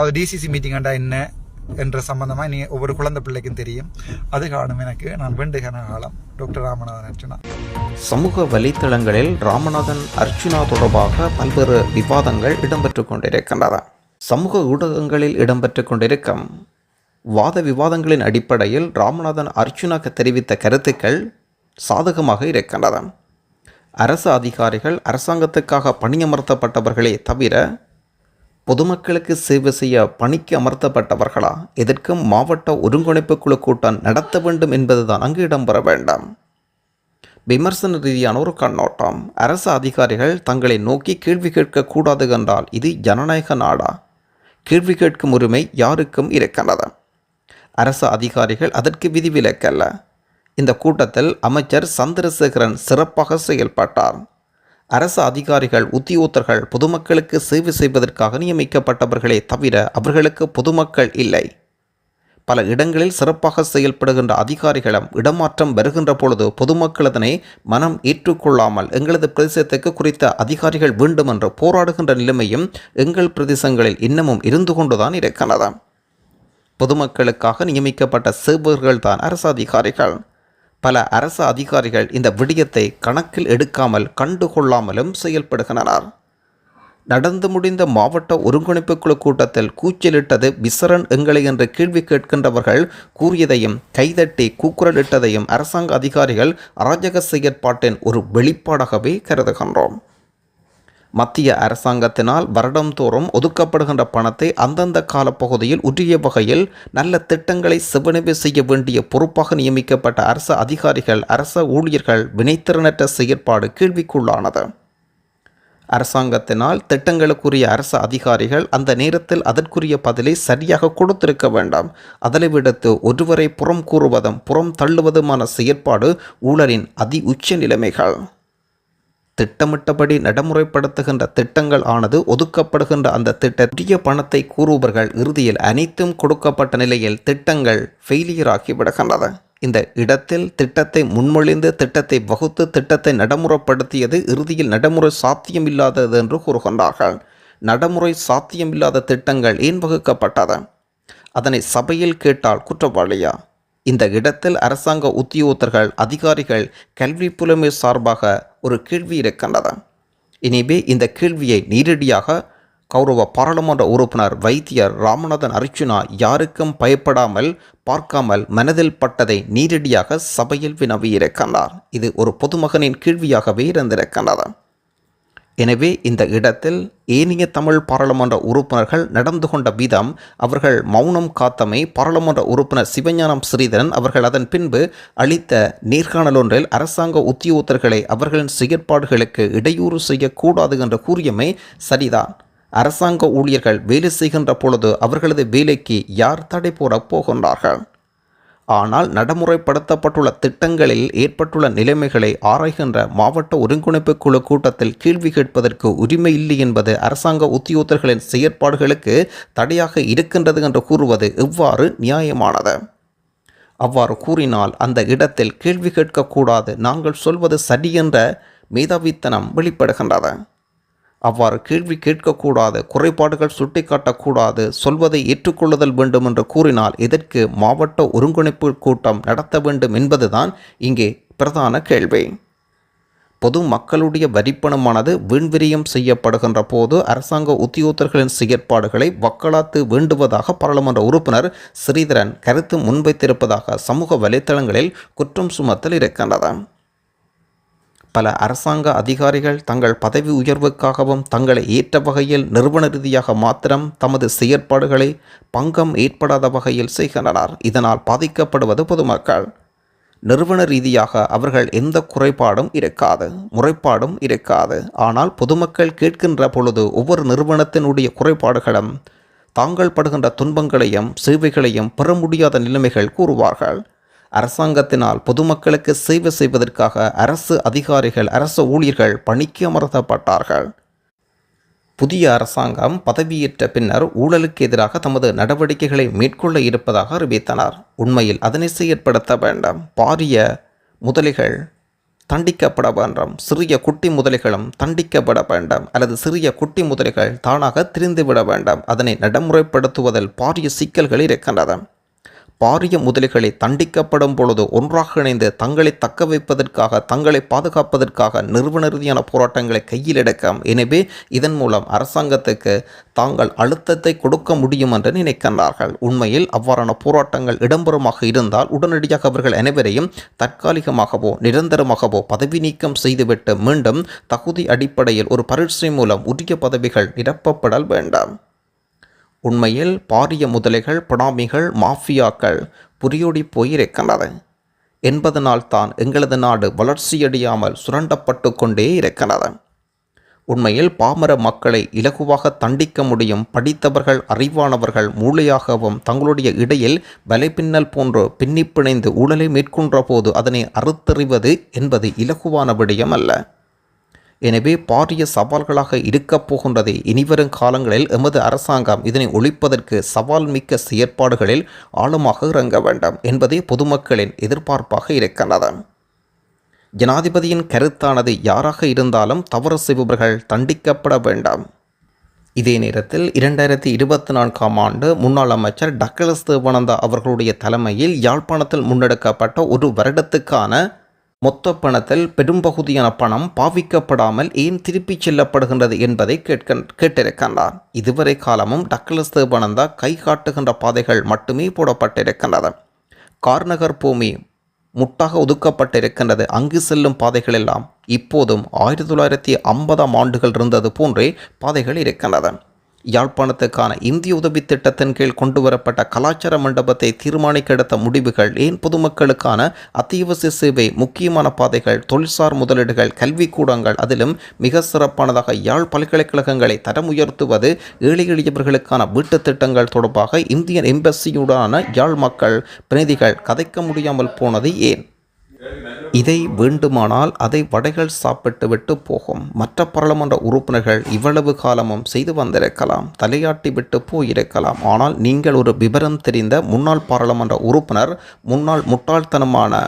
அது டிசிசி மீட்டிங்காண்டா என்ன என்ற சம்பந்தமாக நீ ஒவ்வொரு குழந்தை பிள்ளைக்கும் தெரியும். அது காணும் எனக்கு. நான் வேண்டுகிற காலம் டாக்டர் ராமநாதன் அர்ச்சனா சமூக வலைத்தளங்களில் ராமநாதன் அர்ச்சுனா தொடர்பாக பல்வேறு விவாதங்கள் இடம்பெற்று கொண்டிருக்கின்றன. சமூக ஊடகங்களில் இடம்பெற்று கொண்டிருக்கும் வாத விவாதங்களின் அடிப்படையில் ராமநாதன் அர்ச்சுனாக்கு தெரிவித்த கருத்துக்கள் சாதகமாக இருக்கின்றன. அரசு அதிகாரிகள் அரசாங்கத்துக்காக பணியமர்த்தப்பட்டவர்களே தவிர பொதுமக்களுக்கு சேவை செய்ய பணிக்கு அமர்த்தப்பட்டவர்களா? இதற்கும் மாவட்ட ஒருங்கிணைப்பு குழு கூட்டம் நடத்த வேண்டும் என்பதுதான் அங்கு இடம்பெற வேண்டாம். விமர்சன ரீதியான ஒரு கண்ணோட்டம். அரசு அதிகாரிகள் தங்களை நோக்கி கேள்வி கேட்கக்கூடாது என்றால் இது ஜனநாயக நாடா? கேள்வி கேட்கும் உரிமை யாருக்கும் இருக்கின்றது? அரசு அதிகாரிகள் அதற்கு விதிவிலக்கல்ல. இந்த கூட்டத்தில் அமைச்சர் சந்திரசேகரன் சிறப்பாக செயல்பட்டார். அரசு அதிகாரிகள் உத்தியோகத்தர்கள் பொதுமக்களுக்கு சேவை செய்வதற்காக நியமிக்கப்பட்டவர்களே தவிர அவர்களுக்கு பொதுமக்கள் இல்லை. பல இடங்களில் சிறப்பாக செயல்படுகின்ற அதிகாரிகளும் இடமாற்றம் வருகின்ற பொழுது பொதுமக்கள் அதனை மனம் ஏற்றுக்கொள்ளாமல் எங்களது பிரதேசத்துக்கு குறித்த அதிகாரிகள் வேண்டும் என்று போராடுகின்ற நிலைமையும் எங்கள் பிரதேசங்களில் இன்னமும் இருந்து கொண்டுதான் இருக்கிறது. பொதுமக்களுக்காக நியமிக்கப்பட்ட சேவகர்கள் தான் அரசு அதிகாரிகள். பல அரசு அதிகாரிகள் இந்த விடயத்தை கணக்கில் எடுக்காமல் கண்டுகொள்ளாமலும் செயல்படுகின்றனர். நடந்து முடிந்த மாவட்ட ஒருங்கிணைப்பு குழு கூட்டத்தில் கூச்சலிட்டது விசரன் எங்களை என்று கேள்வி கேட்கின்றவர்கள் கூறியதையும் கைதட்டி கூக்குரலிட்டதையும் அரசாங்க அதிகாரிகள் அராஜக செயற்பாட்டின் ஒரு வெளிப்பாடாகவே கருதுகின்றோம். மத்திய அரசாங்கத்தினால் வருடந்தோறும் ஒதுக்கப்படுகின்ற பணத்தை அந்தந்த காலப்பகுதியில் உரிய வகையில் நல்ல திட்டங்களை செவ்வனவு செய்ய வேண்டிய பொறுப்பாக நியமிக்கப்பட்ட அரசு அதிகாரிகள் அரச ஊழியர்கள் வினைத்திறனற்ற செயற்பாடு கேள்விக்குள்ளானது. அரசாங்கத்தினால் திட்டங்களுக்குரிய அரசு அதிகாரிகள் அந்த நேரத்தில் அதற்குரிய பதிலை சரியாக கொடுத்திருக்க வேண்டாம். அதனை விடுத்து ஒருவரை புறம் கூறுவதும் புறம் தள்ளுவதுமான செயற்பாடு ஊழலின் அதி உச்ச நிலைமைகள். திட்டமிட்டபடி நடைமுறைப்படுத்துகின்ற திட்டங்கள் ஆனது ஒதுக்கப்படுகின்ற அந்த திட்ட பணத்தை கூறுபவர்கள் இறுதியில் அனைத்தும் கொடுக்கப்பட்ட நிலையில் திட்டங்கள் ஃபெயிலியர் ஆகி விடுகின்றது. இந்த இடத்தில் திட்டத்தை முன்மொழிந்து திட்டத்தை வகுத்து திட்டத்தை நடைமுறைப்படுத்தியது இறுதியில் நடைமுறை சாத்தியமில்லாதது என்று கூறுகின்றார்கள். நடைமுறை சாத்தியமில்லாத திட்டங்கள் ஏன் வகுக்கப்பட்டது? அதனை சபையில் கேட்டால் குற்றவாளியா? இந்த இடத்தில் அரசாங்க உத்தியோகத்தர்கள் அதிகாரிகள் கல்வி புலமை சார்பாக ஒரு கேள்வி இருக்கின்றது இனிமே இந்த கேள்வியை நேரடியாக கௌரவ பாராளுமன்ற உறுப்பினர் வைத்தியர் ராமநாதன் அர்ச்சுனா யாருக்கும் பயப்படாமல் பார்க்காமல் மனதில் பட்டதை நேரடியாக சபையில் வினவியிருக்கின்றார். இது ஒரு பொதுமகனின் கேள்வியாகவே இருந்திருக்கின்றது. எனவே இந்த இடத்தில் ஏனைய தமிழ் பாராளுமன்ற உறுப்பினர்கள் நடந்து கொண்ட விதம் அவர்கள் மௌனம் காத்தமை பாராளுமன்ற உறுப்பினர் சிவஞானம் ஸ்ரீதரன் அவர்கள் அதன் பின்பு அளித்த நேர்காணல் ஒன்றில் அரசாங்க உத்தியோகத்தர்களை அவர்களின் செயற்பாடுகளுக்கு இடையூறு செய்யக்கூடாது என்று கூறியமை சரிதான் அரசாங்க ஊழியர்கள் வேலை செய்கின்ற பொழுது அவர்களது வேலைக்கு யார் தடை போடப் போகின்றார்கள்? ஆனால் நடைமுறைப்படுத்தப்பட்டுள்ள திட்டங்களில் ஏற்பட்டுள்ள நிலைமைகளை ஆராய்கின்ற மாவட்ட ஒருங்கிணைப்பு குழு கூட்டத்தில் கேள்வி கேட்பதற்கு உரிமை இல்லை என்பது அரசாங்க உத்தியோகத்தர்களின் செயற்பாடுகளுக்கு தடையாக இருக்கின்றது என்று கூறுவது எவ்வாறு நியாயமானது? அவ்வாறு கூறினால் அந்த இடத்தில் கேள்வி கேட்கக்கூடாது. நாங்கள் சொல்வது சரியென்ற மேதாவித்தனம் வெளிப்படுகின்றது. அவ்வாறு கேள்வி கேட்கக்கூடாது குறைபாடுகள் சுட்டிக்காட்டக்கூடாது சொல்வதை ஏற்றுக்கொள்ளுதல் வேண்டும் என்று கூறினால் இதற்கு மாவட்ட ஒருங்கிணைப்பு கூட்டம் நடத்த வேண்டும் என்பதுதான் இங்கே பிரதான கேள்வி. பொது மக்களுடைய வரிப்பணமானது வீண்விரியம் செய்யப்படுகின்ற போது அரசாங்க உத்தியோகத்தர்களின் செயற்பாடுகளை வக்கலாத்து வேண்டுவதாக பாராளுமன்ற உறுப்பினர் ஸ்ரீதரன் கருத்து முன்வைத்திருப்பதாக சமூக வலைத்தளங்களில் குற்றம் சுமத்தல் இருக்கின்றது. பல அரசாங்க அதிகாரிகள் தங்கள் பதவி உயர்வுக்காகவும் தங்களை ஏற்ற வகையில் நிறுவன ரீதியாக மாத்திரம் தமது செயற்பாடுகளை பங்கம் ஏற்படாத வகையில் செய்கின்றனர். இதனால் பாதிக்கப்படுவது பொதுமக்கள். நிறுவன ரீதியாக அவர்கள் எந்த குறைபாடும் இருக்காது முறைப்பாடும் இருக்காது. ஆனால் பொதுமக்கள் கேட்கின்ற பொழுது ஒவ்வொரு நிறுவனத்தினுடைய குறைபாடுகளும் தாங்கள் படுகின்ற துன்பங்களையும் சேவைகளையும் பெற முடியாத நிலைமைகள் கூறுவார்கள். அரசாங்கத்தினால் பொதுமக்களுக்கு சேவை செய்வதற்காக அரசு அதிகாரிகள் அரசு ஊழியர்கள் பணிக்கு அமர்த்தப்பட்டார்கள். புதிய அரசாங்கம் பதவியேற்ற பின்னர் ஊழலுக்கு எதிராக தமது நடவடிக்கைகளை மேற்கொள்ள இருப்பதாக அறிவித்தனர். உண்மையில் அதனை செயற்படுத்த வேண்டாம். பாரிய முதலிகள் தண்டிக்கப்பட வேண்டும். சிறிய குட்டி முதலைகளும் தண்டிக்கப்பட வேண்டும். அல்லது சிறிய குட்டி முதலைகள் தானாக திரிந்துவிட வேண்டும். அதனை நடைமுறைப்படுத்துவதில் பாரிய சிக்கல்கள் இருக்கின்றன. பாரிய முதலிகளை தண்டிக்கப்படும் பொழுது ஒன்றாக இணைந்து தங்களை தக்க வைப்பதற்காக தங்களை பாதுகாப்பதற்காக நிறுவன ரீதியான போராட்டங்களை கையில் எடுக்கும் எனவே இதன் மூலம் அரசாங்கத்துக்கு தாங்கள் அழுத்தத்தை கொடுக்க முடியும் என்று நினைக்கின்றார்கள். உண்மையில் அவ்வாறான போராட்டங்கள் இடம்பெறமாக இருந்தால் உடனடியாக அவர்கள் அனைவரையும் தற்காலிகமாகவோ நிரந்தரமாகவோ பதவி நீக்கம் செய்துவிட்டு மீண்டும் தகுதி அடிப்படையில் ஒரு பரீட்சை மூலம் உரிய பதவிகள் நிரப்பப்படல் வேண்டாம். உண்மையில் பாரிய முதலைகள் பினாமிகள் மாஃபியாக்கள் புரியோடி போயிருக்கின்றன என்பதனால் தான் எங்களது நாடு வளர்ச்சியடையாமல் சுரண்டப்பட்டு கொண்டே இருக்கிறது உண்மையில் பாமர மக்களை இலகுவாக தண்டிக்க முடியும் படித்தவர்கள் அறிவானவர்கள் மூளையாகவும் தங்களுடைய இடையில் வலைப்பின்னல் போன்று பின்னிப்பிணைந்து ஊழலை மேற்கொன்ற போது அதனை அறுத்தறிவது என்பது இலகுவான விடயம் அல்ல எனவே பாரிய சவால்களாக இருக்கப் போகின்றதே இனிவரும் காலங்களில் எமது அரசாங்கம் இதனை ஒழிப்பதற்கு சவால் மிக்க செயற்பாடுகளில் ஆழமாக இறங்க வேண்டும் என்பதே பொதுமக்களின் எதிர்பார்ப்பாக இருக்கின்றது. ஜனாதிபதியின் கருத்தானது யாராக இருந்தாலும் தவறு செய்பவர்கள் தண்டிக்கப்பட வேண்டாம். இதே நேரத்தில் இரண்டாயிரத்தி இருபத்தி நான்காம் ஆண்டு முன்னாள் அமைச்சர் டக்கலஸ் தேவானந்தா அவர்களுடைய தலைமையில் யாழ்ப்பாணத்தில் முன்னெடுக்கப்பட்ட ஒரு வருடத்துக்கான மொத்த பணத்தில் பெரும்பகுதியான பணம் பாவிக்கப்படாமல் ஏன் திருப்பிச் செல்லப்படுகின்றது என்பதை கேட்க கேட்டிருக்கின்றார். இதுவரை காலமும் டக்ளஸ் தேவானந்தா கை காட்டுகின்ற பாதைகள் மட்டுமே போடப்பட்டிருக்கின்றது. கார்நகர் பூமி முட்டாக ஒதுக்கப்பட்டிருக்கின்றது. அங்கு செல்லும் பாதைகள் எல்லாம் இப்போதும் ஆயிரத்தி தொள்ளாயிரத்தி ஐம்பதாம் ஆண்டுகள் இருந்தது போன்றே பாதைகள் இருக்கின்றன யாழ்ப்பாணத்துக்கான இந்திய உதவி திட்டத்தின் கீழ் கொண்டுவரப்பட்ட கலாச்சார மண்டபத்தை தீர்மானிக்க எடுத்த முடிவுகள் ஏன் பொதுமக்களுக்கான அத்தியாவசிய சேவை முக்கியமான பாதைகள் தொழில்சார் முதலீடுகள் கல்விக்கூடங்கள் அதிலும் மிக சிறப்பானதாக யாழ் பல்கலைக்கழகங்களை தரம் உயர்த்துவது ஏழை எளியவர்களுக்கான வீட்டுத் திட்டங்கள் தொடர்பாக இந்தியன் எம்பசியுடான யாழ் மக்கள் பிரதிகள் கதைக்க முடியாமல் போனது ஏன்? இதை வேண்டுமானால் அதை வடைகள் சாப்பிட்டுவிட்டு போகும். மற்ற பாராளுமன்ற உறுப்பினர்கள் இவ்வளவு காலமும் செய்து வந்திருக்கலாம். தலையாட்டி விட்டு போயிருக்கலாம். ஆனால் நீங்கள் ஒரு விவரம் தெரிந்த முன்னாள் பாராளுமன்ற உறுப்பினர் முன்னாள் முட்டாள்தனமான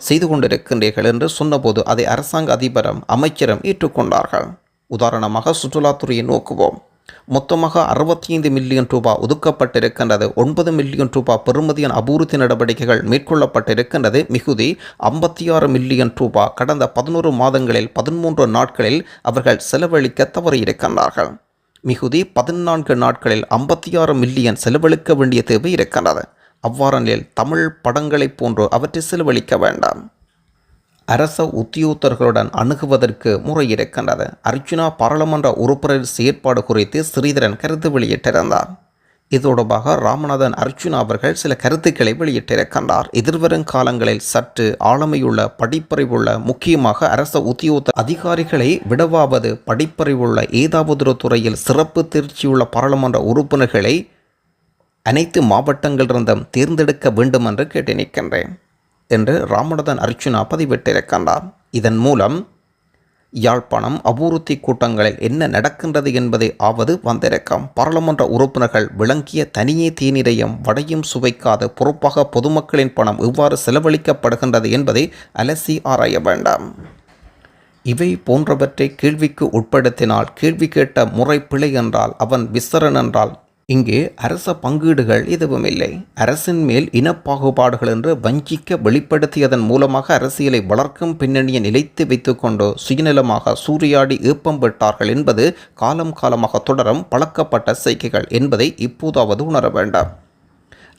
செய்து கொண்டிருக்கின்றீர்கள் என்று சொன்னபோது அதை அரசாங்க அதிபரும் அமைச்சரும் ஏற்றுக்கொண்டார்கள். உதாரணமாக சுற்றுலாத்துறையை நோக்குவோம். மொத்தமாக அறுபத்தி ஐந்து மில்லியன் ரூபாய் ஒதுக்கப்பட்டிருக்கின்றது. ஒன்பது மில்லியன் ரூபாய் பெறுமதியின் அபிவிருத்தி நடவடிக்கைகள் மேற்கொள்ளப்பட்டிருக்கின்றது. மிகுதி ஐம்பத்தி ஆறு மில்லியன் ரூபாய் கடந்த பதினோரு மாதங்களில் பதிமூன்று நாட்களில் அவர்கள் செலவழிக்க தவறியிருக்கின்றார்கள். மிகுதி பதினான்கு நாட்களில் ஐம்பத்தி ஆறு மில்லியன் செலவழிக்க வேண்டிய தேவை இருக்கின்றது. அவ்வாறெனில் தமிழ் படங்களைப் போன்று அவற்றை செலவழிக்க வேண்டாம். அரச உத்தியோகத்தர்களுடன் அணுகுவதற்கு முறை இருக்கின்றது அர்ஜுனா பாராளுமன்ற உறுப்பினர் செயற்பாடு குறித்து ஸ்ரீதரன் கருத்து வெளியிட்டிருந்தார். இது தொடர்பாக ராமநாதன் அர்ஜுனா அவர்கள் சில கருத்துக்களை வெளியிட்டிருக்கின்றார். எதிர்வரும் காலங்களில் சற்று ஆளுமையுள்ள படிப்பறிவுள்ள முக்கியமாக அரச உத்தியோக அதிகாரிகளை விடவாவது படிப்பறிவுள்ள ஏதாவது ஒரு துறையில் சிறப்பு தேர்ச்சியுள்ள பாராளுமன்ற உறுப்பினர்களை அனைத்து மாவட்டங்களிலிருந்தும் தேர்ந்தெடுக்க வேண்டும் என்று கேட்டு நிற்கின்றேன். என்று ராமநாதன் அர்ஜுனா பதிவிட்டிருக்கின்றார். இதன் மூலம் யாழ்ப்பாணம் அபூர்த்தி கூட்டங்களில் என்ன நடக்கின்றது என்பதை ஆவது வந்திருக்கும். பாராளுமன்ற உறுப்பினர்கள் விளங்கிய தனியே தேநீரையும் வடையும் சுவைக்காத பொறுப்பாக பொதுமக்களின் பணம் எவ்வாறு செலவழிக்கப்படுகின்றது என்பதை அலசி ஆராய வேண்டாம். இவை போன்றவற்றை கேள்விக்கு உட்படுத்தினால் கேள்வி கேட்ட முறை பிழை என்றால் அவன் விசரன் என்றால் இங்கே அரச பங்கீடுகள் எதுவும் இல்லை. அரசின் மேல் இனப்பாகுபாடுகள் என்று வஞ்சிக்க வெளிப்படுத்தியதன் மூலமாக அரசியலை வளர்க்கும் பின்னணியை நிலைத்து வைத்துக்கொண்டு சுயநலமாக சூறையாடி ஏப்பம் விட்டார்கள் என்பது காலம் காலமாக தொடரும் பழக்கப்பட்ட செய்கைகள் என்பதை இப்போதாவது உணர வேண்டாம்.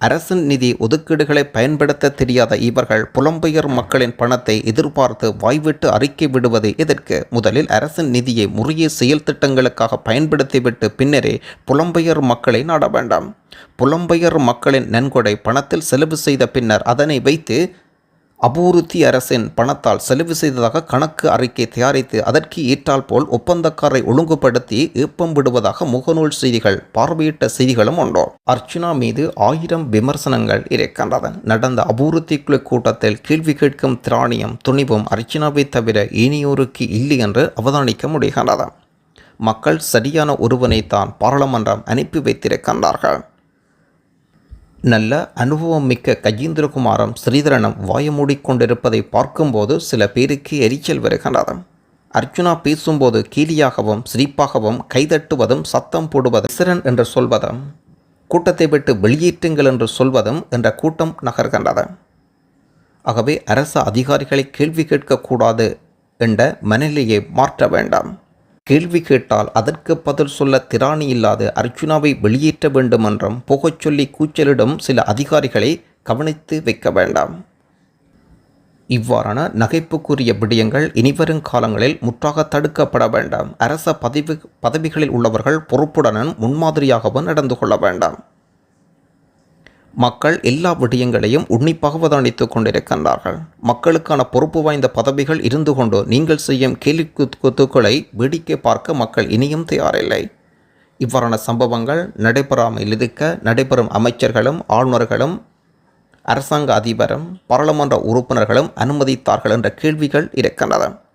அரசின் நிதி ஒதுக்கீடுகளை பயன்படுத்த தெரியாத இவர்கள் புலம்பெயர் மக்களின் பணத்தை எதிர்பார்த்து வாய்விட்டு அறிக்கை விடுவது எதற்கு முதலில் அரசின் நிதியை முறைய செயல் திட்டங்களுக்காக பயன்படுத்திவிட்டு பின்னரே புலம்பெயர் மக்களை நாட வேண்டாம். புலம்பெயர் மக்களின் நன்கொடை பணத்தில் செலவு செய்த பின்னர் அதனை வைத்து அபூருத்தி அரசின் பணத்தால் செலவு செய்ததாக கணக்கு அறிக்கை தயாரித்து அதற்கு ஏற்றால் போல் ஒப்பந்தக்காரை ஒழுங்குபடுத்தி ஏப்பம் விடுவதாக முகநூல் செய்திகள் பார்வையிட்ட செய்திகளும் உண்டோ. அர்ச்சனா மீது ஆயிரம் விமர்சனங்கள் இருக்கின்றன. நடந்த அபூருத்தி குழு கூட்டத்தில் கேள்வி கேட்கும் திராணியம் துணிவும் அர்ச்சனாவை தவிர இனியோருக்கு இல்லை என்று அவதானிக்க முடிகின்றது மக்கள் சரியான ஒருவனைத்தான் பாராளுமன்றம் அனுப்பி வைத்திருக்கின்றார்கள். நல்ல அனுபவம் மிக்க கஜீந்திரகுமாரம் ஸ்ரீதரனும் வாய மூடிக்கொண்டிருப்பதை பார்க்கும்போது சில பேருக்கு எரிச்சல் வருகின்றது. அர்ஜுனா பேசும்போது கீலியாகவும் சிரிப்பாகவும் கைதட்டுவதும் சத்தம் போடுவதும் சிறன் என்று சொல்வதும் கூட்டத்தை விட்டு வெளியேற்றுங்கள் என்று சொல்வதும் என்ற கூட்டம் நகர்கின்றது. ஆகவே அரசு அதிகாரிகளை கேள்வி கேட்கக்கூடாது என்ற மனநிலையை மாற்ற வேண்டாம். கேள்வி கேட்டால் அதற்கு பதில் சொல்ல திராணி இல்லாது அர்ஜுனாவை வெளியேற்ற வேண்டுமென்றும் புகச் சொல்லி கூச்சலிடும் சில அதிகாரிகளை கவனித்து வைக்க வேண்டாம். இவ்வாறான நகைப்புக்குரிய விடயங்கள் இனிவரும் காலங்களில் முற்றாக தடுக்கப்பட வேண்டாம். அரச பதவி பதவிகளில் உள்ளவர்கள் பொறுப்புடனும் முன்மாதிரியாகவும் நடந்து கொள்ள வேண்டாம். மக்கள் எல்லா விடயங்களையும் உன்னிப்பாக அவதானித்துக் கொண்டிருக்கின்றார்கள். மக்களுக்கான பொறுப்பு வாய்ந்த பதவிகள் இருந்து கொண்டு நீங்கள் செய்யும் கேலி குத்துக்களை வேடிக்கை பார்க்க மக்கள் இனியும் தயாரில்லை. இவ்வாறான சம்பவங்கள் நடைபெறாமல் இருக்க நடைபெறும் அமைச்சர்களும் ஆளுநர்களும் அரசாங்க அதிபரும் பாராளுமன்ற உறுப்பினர்களும் அனுமதித்தார்கள் என்ற கேள்விகள் இருக்கின்றன.